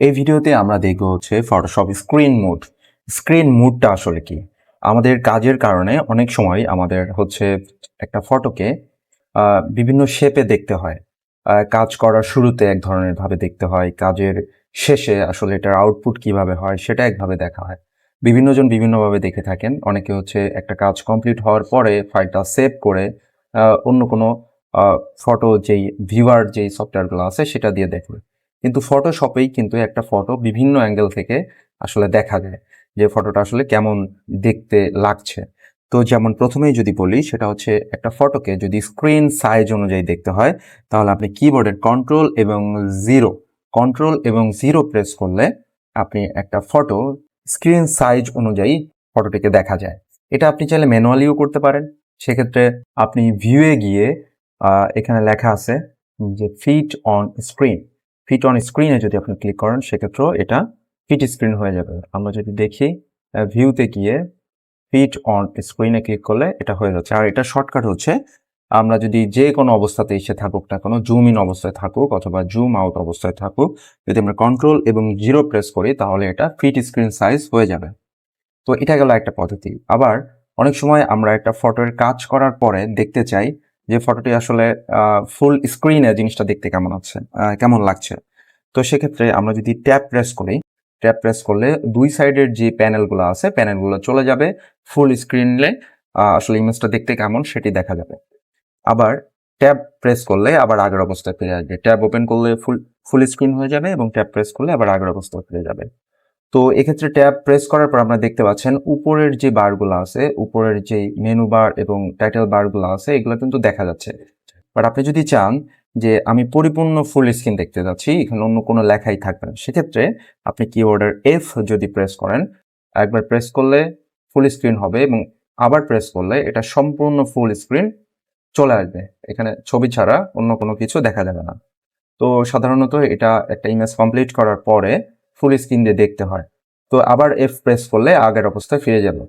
এই ভিডিওতে আমরা দেখব হচ্ছে ফটোশপ স্ক্রিন মুড স্ক্রিন মুডটা আসলে কি? আমাদের কাজের কারণে অনেক সময় আমাদের হচ্ছে একটা ফটোকে বিভিন্ন শেপে দেখতে হয়। কাজ করার শুরুতে এক ধরনের ভাবে দেখতে হয়, কাজের শেষে আসলে এটার আউটপুট কীভাবে হয় সেটা একভাবে দেখা হয়। বিভিন্ন জন বিভিন্নভাবে দেখে থাকেন, অনেকে হচ্ছে একটা কাজ কমপ্লিট হওয়ার পরে ফাইলটা সেভ করে অন্য কোনো ফটো যেই ভিউয়ার যেই সফটওয়্যারগুলো আছে সেটা দিয়ে দেখবে কিন্তু ফটোশপেই কিন্তু একটা ফটো বিভিন্ন অ্যাঙ্গেল থেকে আসলে দেখা যায় যে ফটোটা আসলে কেমন দেখতে লাগছে। তো যেমন প্রথমেই যদি বলি, সেটা হচ্ছে একটা ফটোকে যদি স্ক্রিন সাইজ অনুযায়ী দেখতে হয়, তাহলে আপনি কিবোর্ডের কন্ট্রোল এবং জিরো কন্ট্রোল এবং জিরো প্রেস করলে আপনি একটা ফটো স্ক্রিন সাইজ অনুযায়ী ফটোটিকে দেখা যায়। এটা আপনি চাইলে ম্যানুয়ালিও করতে পারেন। সেক্ষেত্রে আপনি ভিউয়ে গিয়ে এখানে লেখা আছে যে fit on screen fit on স্ক্রিনে যদি আপনি ক্লিক করেন, সেক্ষেত্রেও এটা ফিট স্ক্রিন হয়ে যাবে। আমরা যদি দেখি ভিউতে গিয়ে ফিট অন স্ক্রিনে ক্লিক করলে এটা হয়ে যাচ্ছে। আর এটা শর্টকাট হচ্ছে, আমরা যদি যে কোনো অবস্থাতে এসে থাকুক না কোনো জুম ইন অবস্থায় থাকুক অথবা জুম আউট অবস্থায় থাকুক, যদি আমরা কন্ট্রোল এবং জিরো প্রেস করি, তাহলে এটা ফিট স্ক্রিন সাইজ হয়ে যাবে। তো এটা গেল একটা পদ্ধতি। আবার অনেক সময় আমরা একটা ফটোর কাজ করার পরে দেখতে চাই যে ফটোটি আসলে ফুল স্ক্রিনে জিনিসটা দেখতে কেমন আছে কেমন লাগছে। তো সেক্ষেত্রে আমরা যদি ট্যাপ প্রেস করি ট্যাপ প্রেস করলে দুই সাইডের যে প্যানেলগুলো আছে প্যানেলগুলো চলে যাবে ফুল স্ক্রিনে আসলে ইমেজটা দেখতে কেমন সেটি দেখা যাবে। আবার ট্যাব প্রেস করলে আবার আগের অবস্থায় ফিরে আসবে। ট্যাব ওপেন করলে ফুল ফুল স্ক্রিন হয়ে যাবে এবং ট্যাব প্রেস করলে আবার আগের অবস্থায় ফিরে যাবে। তো এক্ষেত্রে ট্যাব প্রেস করার পর আপনারা দেখতে পাচ্ছেন, উপরের যে বারগুলো আছে, উপরের যে মেনু বার এবং টাইটেল বারগুলো আছে, এগুলো কিন্তু দেখা যাচ্ছে। বাট আপনি যদি চান যে আমি পরিপূর্ণ ফুল স্ক্রিন দেখতে যাচ্ছি, এখানে অন্য কোনো লেখাই থাকবে না, সেক্ষেত্রে আপনি কিওয়ার্ডের এফ যদি প্রেস করেন, একবার প্রেস করলে ফুল স্ক্রিন হবে এবং আবার প্রেস করলে এটা সম্পূর্ণ ফুল স্ক্রিন চলে আসবে। এখানে ছবি ছাড়া অন্য কোনো কিছু দেখা যাবে না। তো সাধারণত এটা একটা ইমেজ কমপ্লিট করার পরে ফুল স্ক্রিন দিয়ে দেখতে হয়। তো আবার এফ প্রেস করলে আগের অবস্থায় ফিরে যাবে।